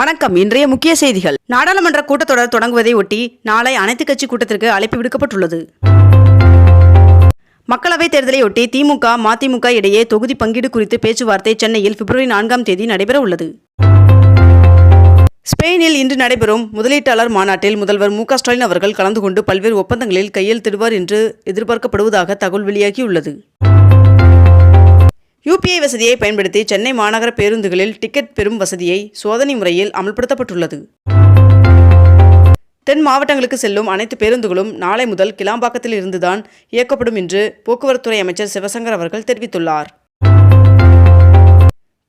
வணக்கம். இன்றைய முக்கிய செய்திகள். நாடாளுமன்ற கூட்டத்தொடர் தொடங்குவதை ஒட்டி நாளை அனைத்து கட்சி கூட்டத்திற்கு அழைப்பு விடுக்கப்பட்டுள்ளது. மக்களவைத் தேர்தலையொட்டி திமுக மதிமுக இடையே தொகுதி பங்கீடு குறித்து பேச்சுவார்த்தை சென்னையில் பிப்ரவரி நான்காம் தேதி நடைபெற உள்ளது. ஸ்பெயினில் இன்று நடைபெறும் முதலீட்டாளர் மாநாட்டில் முதல்வர் மு ஸ்டாலின் அவர்கள் கலந்து கொண்டு பல்வேறு ஒப்பந்தங்களில் கையெழுத்திடுவார் என்று எதிர்பார்க்கப்படுவதாக தகவல் வெளியாகியுள்ளது. யூபிஐ வசதியை பயன்படுத்தி சென்னை மாநகர பேருந்துகளில் டிக்கெட் பெறும் வசதியை சோதனை முறையில் அமல்படுத்தப்பட்டுள்ளது. தென் மாவட்டங்களுக்கு செல்லும் அனைத்து பேருந்துகளும் நாளை முதல் கிளாம்பாக்கத்தில் இருந்துதான் இயக்கப்படும் என்று போக்குவரத்துறை அமைச்சர் சிவசங்கர் அவர்கள் தெரிவித்துள்ளார்.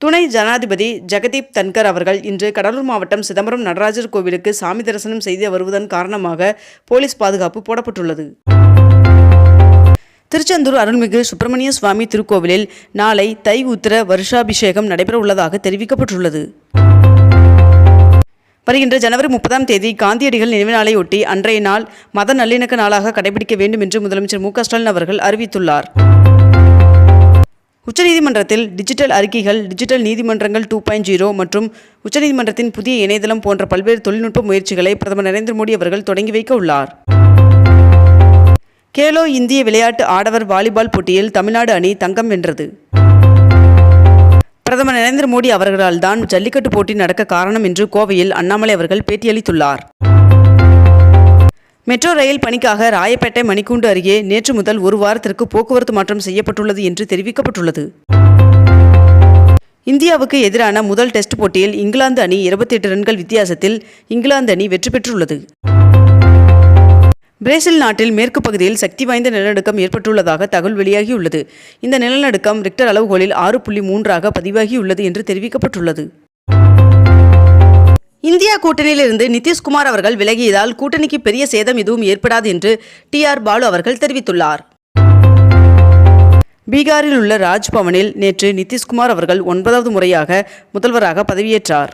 துணை ஜனாதிபதி ஜெகதீப் தன்கர் அவர்கள் இன்று கடலூர் மாவட்டம் சிதம்பரம் நடராஜர் கோவிலுக்கு சாமி தரிசனம் செய்து வருவதன் காரணமாக போலீஸ் பாதுகாப்பு போடப்பட்டுள்ளது. திருச்செந்தூர் அருள்மிகு சுப்பிரமணிய சுவாமி திருக்கோவிலில் நாளை தை உத்திர வருஷாபிஷேகம் நடைபெற உள்ளதாக தெரிவிக்கப்பட்டுள்ளது. வருகின்ற ஜனவரி முப்பதாம் தேதி காந்தியடிகள் நினைவு நாளையொட்டி அன்றைய நாள் மத நல்லிணக்க நாளாக கடைபிடிக்க வேண்டும் என்று முதலமைச்சர் மு ஸ்டாலின் அவர்கள் அறிவித்துள்ளார். உச்சநீதிமன்றத்தில் டிஜிட்டல் அறிக்கைகள் டிஜிட்டல் நீதிமன்றங்கள் டூ பாயிண்ட் ஜீரோ மற்றும் உச்சநீதிமன்றத்தின் புதிய இணையதளம் போன்ற பல்வேறு தொழில்நுட்ப முயற்சிகளை பிரதமர் நரேந்திர மோடி அவர்கள் தொடங்கி வைக்க உள்ளார். கேலோ இந்திய விளையாட்டு ஆடவர் வாலிபால் போட்டியில் தமிழ்நாடு அணி தங்கம் வென்றது. பிரதமர் நரேந்திர மோடி அவர்களால் தான் ஜல்லிக்கட்டு போட்டி நடக்க காரணம் என்று கோவையில் அண்ணாமலை அவர்கள் பேட்டியளித்துள்ளார். மெட்ரோ ரயில் பணிக்காக ராயப்பேட்டை மணிக்கூண்டு அருகே நேற்று முதல் ஒரு வாரத்திற்கு போக்குவரத்து மாற்றம் செய்யப்பட்டுள்ளது என்று தெரிவிக்கப்பட்டுள்ளது. இந்தியாவுக்கு எதிரான முதல் டெஸ்ட் போட்டியில் இங்கிலாந்து அணி இருபத்தி எட்டு ரன்கள் வித்தியாசத்தில் இங்கிலாந்து அணி வெற்றி பெற்றுள்ளது. பிரேசில் நாட்டில் மேற்கு பகுதியில் சக்தி வாய்ந்த நிலநடுக்கம் ஏற்பட்டுள்ளதாக தகவல் வெளியாகியுள்ளது. இந்த நிலநடுக்கம் ரிக்டர் அளவுகோலில் ஆறு புள்ளி மூன்றாக பதிவாகியுள்ளது என்று தெரிவிக்கப்பட்டுள்ளது. இந்தியா கூட்டணியிலிருந்து நிதிஷ்குமார் அவர்கள் விலகியதால் கூட்டணிக்கு பெரிய சேதம் எதுவும் ஏற்படாது என்று டி ஆர் பாலு அவர்கள் தெரிவித்துள்ளார். பீகாரில் உள்ள ராஜ்பவனில் நேற்று நிதிஷ்குமார் அவர்கள் ஒன்பதாவது முறையாக முதல்வராக பதவியேற்றார்.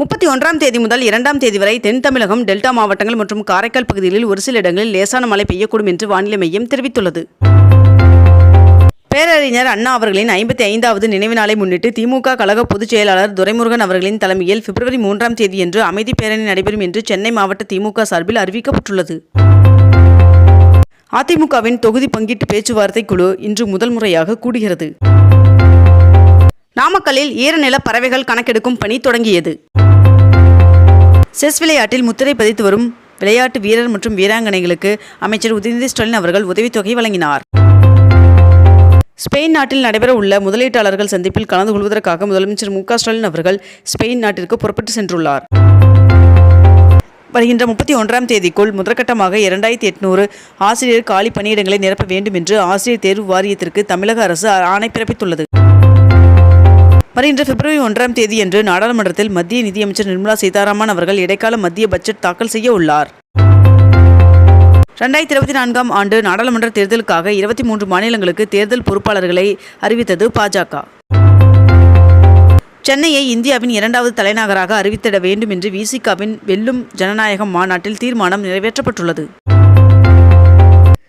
முப்பத்தி ஒன்றாம் தேதி முதல் இரண்டாம் தேதி வரை தென் தமிழகம் டெல்டா மாவட்டங்கள் மற்றும் காரைக்கால் பகுதிகளில் ஒரு சில இடங்களில் லேசான மழை பெய்யக்கூடும் என்று வானிலை மையம் தெரிவித்துள்ளது. பேரறிஞர் அண்ணா அவர்களின் ஐம்பத்தி ஐந்தாவது நினைவு நாளை முன்னிட்டு திமுக கழக பொதுச் செயலாளர் துரைமுருகன் அவர்களின் தலைமையில் பிப்ரவரி மூன்றாம் தேதியன்று அமைதி பேரணி நடைபெறும் என்று சென்னை மாவட்ட திமுக சார்பில் அறிவிக்கப்பட்டுள்ளது. அதிமுகவின் தொகுதி பங்கீட்டு பேச்சுவார்த்தை குழு இன்று முதல் முறையாக கூடுகிறது. நாமக்கல்லில் ஈரநில பறவைகள் கணக்கெடுக்கும் பணி தொடங்கியது. செஸ் விளையாட்டில் முத்திரை பதித்து வரும் விளையாட்டு வீரர் மற்றும் வீராங்கனைகளுக்கு அமைச்சர் உதயநிதி ஸ்டாலின் அவர்கள் உதவித்தொகை வழங்கினார். ஸ்பெயின் நாட்டில் நடைபெற உள்ள முதலீட்டாளர்கள் சந்திப்பில் கலந்து கொள்வதற்காக முதலமைச்சர் மு ஸ்டாலின் அவர்கள் ஸ்பெயின் நாட்டிற்கு புறப்பட்டு சென்றுள்ளார். வருகின்ற முப்பத்தி ஒன்றாம் தேதிக்குள் முதற்கட்டமாக இரண்டாயிரத்தி எட்நூறு ஆசிரியர் காலி பணியிடங்களை நிரப்ப வேண்டும் என்று ஆசிரியர் தேர்வு வாரியத்திற்கு தமிழக அரசு ஆணை பிறப்பித்துள்ளது. வருகின்ற பிப்ரவரி ஒன்றாம் தேதியன்று நாடாளுமன்றத்தில் மத்திய நிதியமைச்சர் நிர்மலா சீதாராமன் அவர்கள் இடைக்கால மத்திய பட்ஜெட் தாக்கல் செய்ய உள்ளார். ரெண்டாயிரத்தி இருபத்தி நான்காம் ஆண்டு நாடாளுமன்ற தேர்தலுக்காக இருபத்தி மூன்று மாநிலங்களுக்கு தேர்தல் பொறுப்பாளர்களை அறிவித்தது பாஜக. சென்னையை இந்தியாவின் இரண்டாவது தலைநகராக அறிவித்திட வேண்டும் என்று விசிகாவின் வெல்லும் ஜனநாயகம் மாநாட்டில் தீர்மானம் நிறைவேற்றப்பட்டுள்ளது.